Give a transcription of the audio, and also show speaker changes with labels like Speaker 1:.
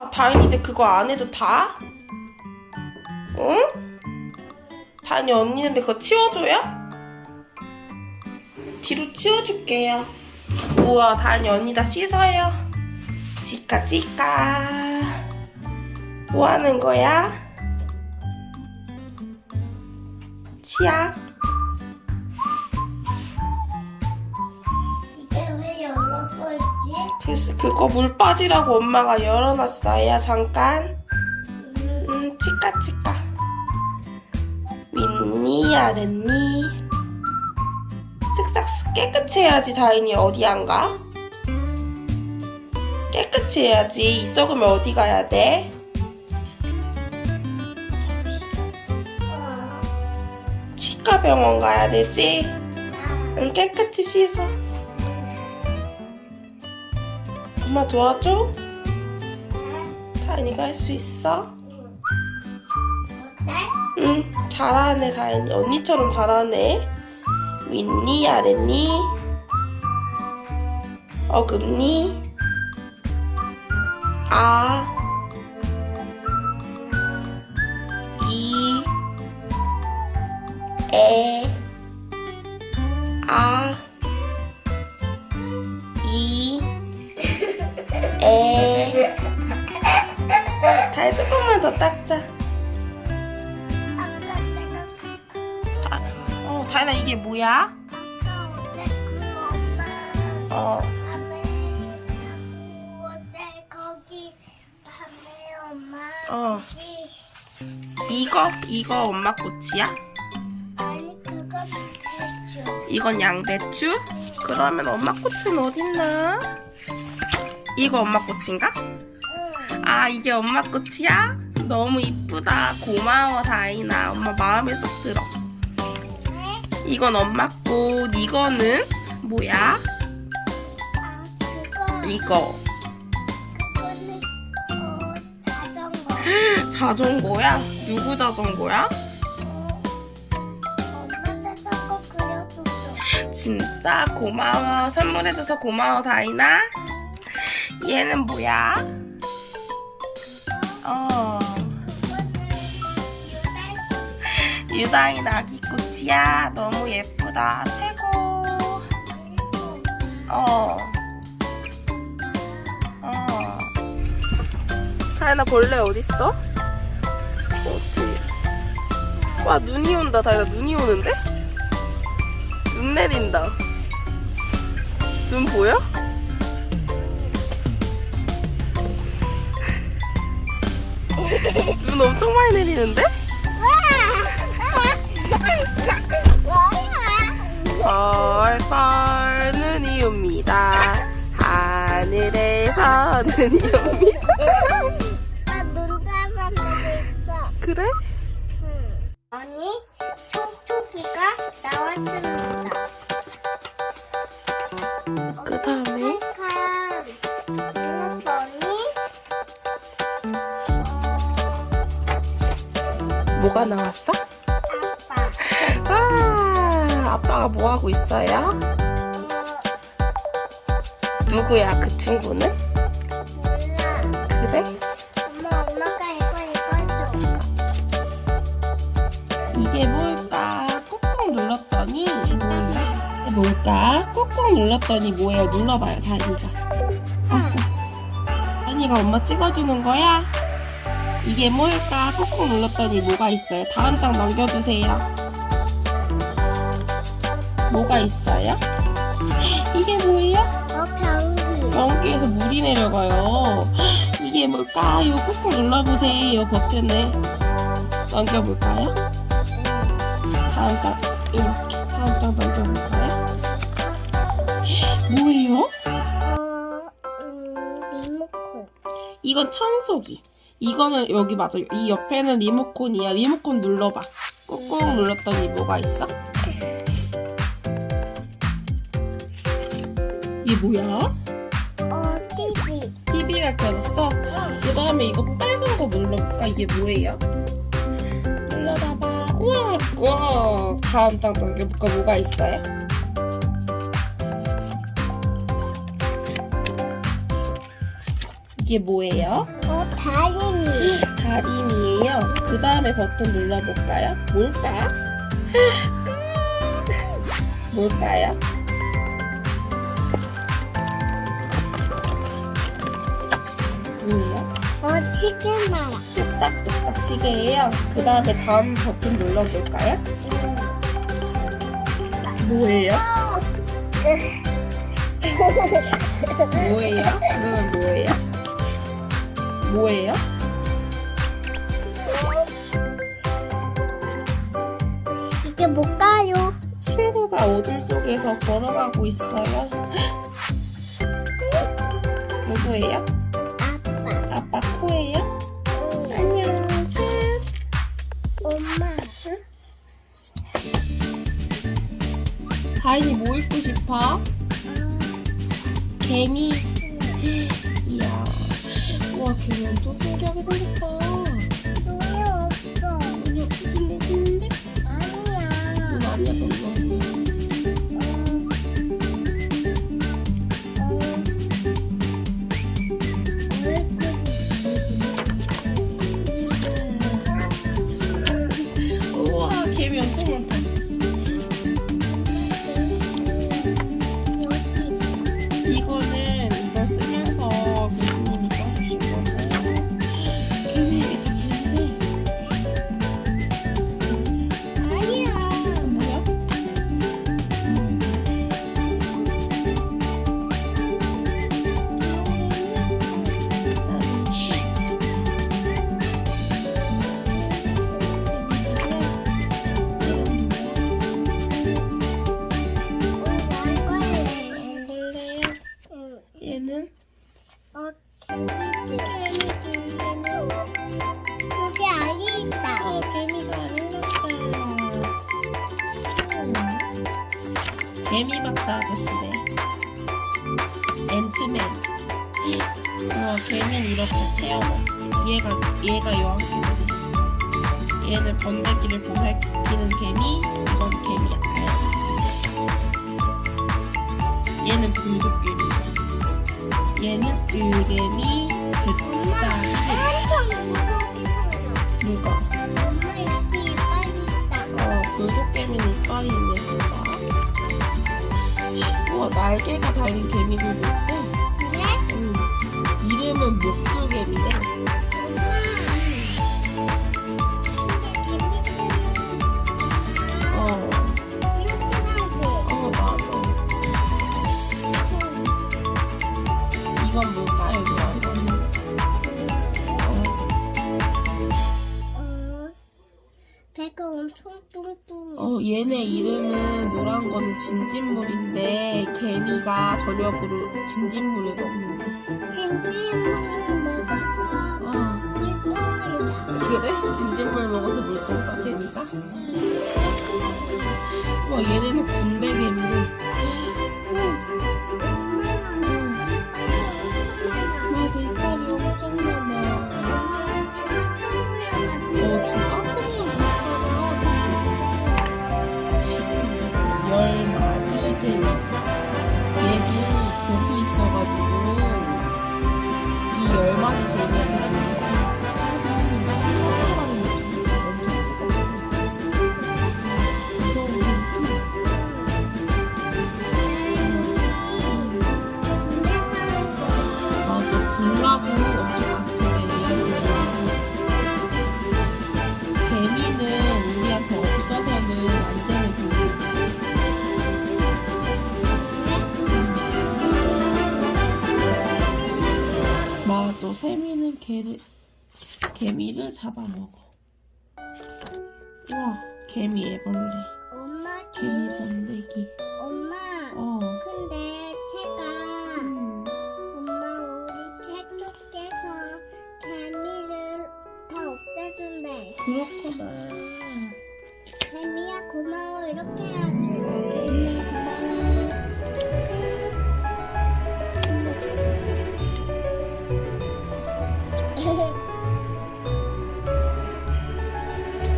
Speaker 1: 아, 다인 이제 그거 안 해도 다? 응? 다인이 언니는데 그거 치워줘요? 뒤로 치워줄게요. 우와, 다인이 언니 다 씻어요. 치카 치카. 뭐 하는 거야? 치약. 글쎄, 그거 물 빠지라고 엄마가 열어놨어요. 잠깐. 음, 치까. 윗니 아랫니. 쓱싹 깨끗이 해야지 다인이 어디 안 가? 깨끗이 해야지. 이 썩으면 어디 가야 돼? 치과병원 가야 되지? 응, 깨끗이 씻어. 엄마 도와줘? 다인이가 할 수 있어? 응, 잘하네, 다인이. 언니처럼 잘하네. 윗니, 아랫니, 어금니, 아, 이, 에, 아, 다이 조금만 더 닦자. 다, 어, 다이나 이게 뭐야?
Speaker 2: 어,
Speaker 1: 어. 이거? 이거 엄마 꽃이야?
Speaker 2: 아니 그건 배추
Speaker 1: 이건 양배추? 그러면 엄마 꽃은 어딨나? 이거 엄마 꽃인가?
Speaker 2: 응
Speaker 1: 아, 이게 엄마 꽃이야? 너무 이쁘다. 고마워, 다이나. 엄마 마음에 쏙 들어. 이건 엄마 꽃. 이거는 뭐야?
Speaker 2: 아
Speaker 1: 이거.
Speaker 2: 자전거
Speaker 1: 자전거야? 누구 자전거야?
Speaker 2: 어, 엄마 자전거 그려줬어
Speaker 1: 진짜 고마워. 선물해줘서 고마워, 다이나. 얘는 뭐야? 유다인 아기 꽃이야. 너무 예쁘다. 최고. 어. 어. 다이나 벌레 어딨어? 어디? 와, 눈이 온다. 다이나 눈이 오는데? 눈 내린다. 눈 보여? 눈 엄청 많이 내리는데? 하늘에서 눈이 옵니다.
Speaker 2: 나눈 잡아내고 있어
Speaker 1: 그래?
Speaker 2: 응. 아니, 촉촉이가 나왔습니다.
Speaker 1: 그 다음에 뭐가 나왔어?
Speaker 2: 아빠
Speaker 1: 와, 아빠가 뭐 하고 있어요? 누구야 그 친구는? 그래?
Speaker 2: 엄마, 엄마가 이거 읽어줘.
Speaker 1: 이게 뭘까? 꾹꾹 눌렀더니? 뭘까? 꾹꾹 눌렀더니 뭐예요? 눌러봐요, 다니가. 봤어. 다니가 엄마 찍어주는 거야? 이게 뭘까? 꾹꾹 눌렀더니 뭐가 있어요? 다음 장 넘겨주세요. 뭐가 있어요? 이게 뭐예요?
Speaker 2: 어, 변기.
Speaker 1: 변기에서 물이 내려가요. 이게 뭘까요? 꾹꾹 눌러보세요, 버튼을. 넘겨볼까요? 다음 장 이렇게 다음 장 넘겨볼까요? 뭐예요?
Speaker 2: 어, 음, 리모컨.
Speaker 1: 이건 청소기. 이거는 여기 맞아. 이 옆에는 리모컨이야. 리모컨 눌러봐. 꾹꾹 눌렀더니 뭐가 있어? 이게 뭐야?
Speaker 2: 어, TV.
Speaker 1: TV가 켜졌어. 그 다음에 이거 빨간 거 눌러볼까? 이게 뭐예요? 눌러봐봐. 우와, 우와. 다음 장 넘겨볼까? 뭐가 있어요? 이게 뭐예요?
Speaker 2: 어, 다리미.
Speaker 1: 다림이에요. 그 다음에 버튼 눌러볼까요? 뭘까? 뭘까요? 뭐예요?
Speaker 2: 어, 치킨 나라.
Speaker 1: 뚝딱뚝딱 시계예요. 그 다음에 다음 버튼 눌러볼까요? 뭐예요? 뭐예요? 그거는 뭐예요? 뭐예요?
Speaker 2: 이게 뭘까요?
Speaker 1: 친구가 어둠 속에서 걸어가고 있어요. 누구예요? 다인이 뭐 읽고 싶어? 개미. 이야. 우와, 개미 엄청 신기하게 생겼다.
Speaker 2: 눈이 없어.
Speaker 1: 눈이 없어, 눈 여기 있는데?
Speaker 2: 아니야.
Speaker 1: 눈 아니야, 눈 개미 박사 아저씨래. 앤트맨. 우와 개미는 이렇게 태어나. 얘가 얘가 여왕개미네 얘는 번데기를 보살피는 개미 이건 개미 알 얘는 불독개미 얘는 을개미 날개가 달린 개미들도 있고.
Speaker 2: 그래?
Speaker 1: 음, 이름은 목수개미래. 어, 얘네 이름은 노란 거는 진딧물인데, 개미가 저녁으로 진딧물을 먹는 거.
Speaker 2: 진지물은 먹어서
Speaker 1: 어. 그래? 진딧물 먹어서 싸 개미가? 와 얘네는 군 맞아, 세미는 개를, 개미를 잡아먹어. 우와, 개미 애벌레.
Speaker 2: 엄마,
Speaker 1: 개미 번데기.
Speaker 2: 엄마.
Speaker 1: 어.
Speaker 2: 근데 채가
Speaker 1: 음.
Speaker 2: 엄마 우리 책 속에서 개미를 다 없애준대.
Speaker 1: 그렇구나.
Speaker 2: 개미야 고마워 이렇게